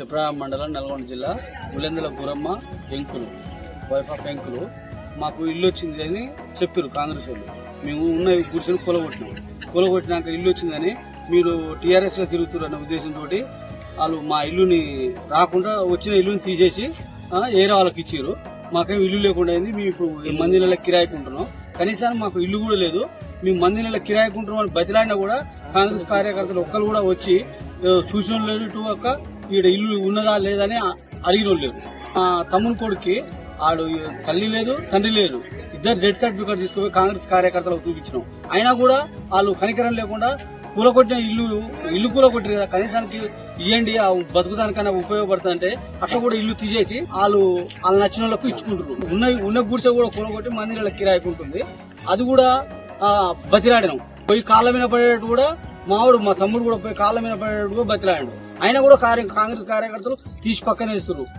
తిప్పడా మండలం నల్గొండ జిల్లా Ulendula Guramma Venkulu wife of Venkulu మాకు ఇల్లు వచ్చింది అని చెప్పారు కాంగ్రెస్ వాళ్ళు. మేము ఉన్న గుడిసెను కొలగొట్టినాం. కొలగొట్టినాక ఇల్లు వచ్చిందని మీరు టీఆర్ఎస్లో తిరుగుతున్నారు అన్న ఉద్దేశంతో వాళ్ళు మా ఇల్లుని రాకుండా వచ్చిన ఇల్లుని తీసేసి ఏరే వాళ్ళకి ఇచ్చారు మాకేం ఇల్లు లేకుండా అయింది. మేము ఇప్పుడు ఈ మంది నెల కిరాయికుంటున్నాం కనీసం మాకు ఇల్లు కూడా లేదు. మేము మంది నెల కిరాయికుంటున్నాం అని బతిలాడినా కూడా కాంగ్రెస్ కార్యకర్తలు ఒక్కరు కూడా వచ్చి చూసిన లేదు ఇటు ఈడ ఇల్లు ఉన్నదా లేదని అడిగిన వాళ్ళు లేరు. తమ్ముని కొడుక్కి ఆడు తల్లి లేదు తండ్రి లేదు ఇద్దరు డెడ్ సర్టిఫికేట్ తీసుకుపోయి కాంగ్రెస్ కార్యకర్తలకు చూపించినాం. అయినా కూడా వాళ్ళు కనికరం లేకుండా కూలగొట్టిన ఇల్లు ఇల్లు కూలగొట్టారు కదా కనీసానికి ఇవ్వండి ఆ బతుకుదానికన్నా ఉపయోగపడుతుందంటే అట్లా కూడా ఇల్లు తీసేసి వాళ్ళు వాళ్ళు నచ్చిన వాళ్ళకు ఇచ్చుకుంటారు ఉన్న ఉన్న గుడిసె కూడా కూలగొట్టి మందిరాల కిరాయికుంటుంది అది కూడా బతిరాడినాం బతిలాడినాం. పోయి కాళ్ళ మీద పడేటట్టు కూడా మావాడు మా తమ్ముడు కూడా పోయి కాళ్ళ మీద పడేటప్పుడు బతిలాడు ఆయన అయినా కూడా కార్య కాంగ్రెస్ కార్యకర్తలు తీసి పక్కన వేస్తున్నారు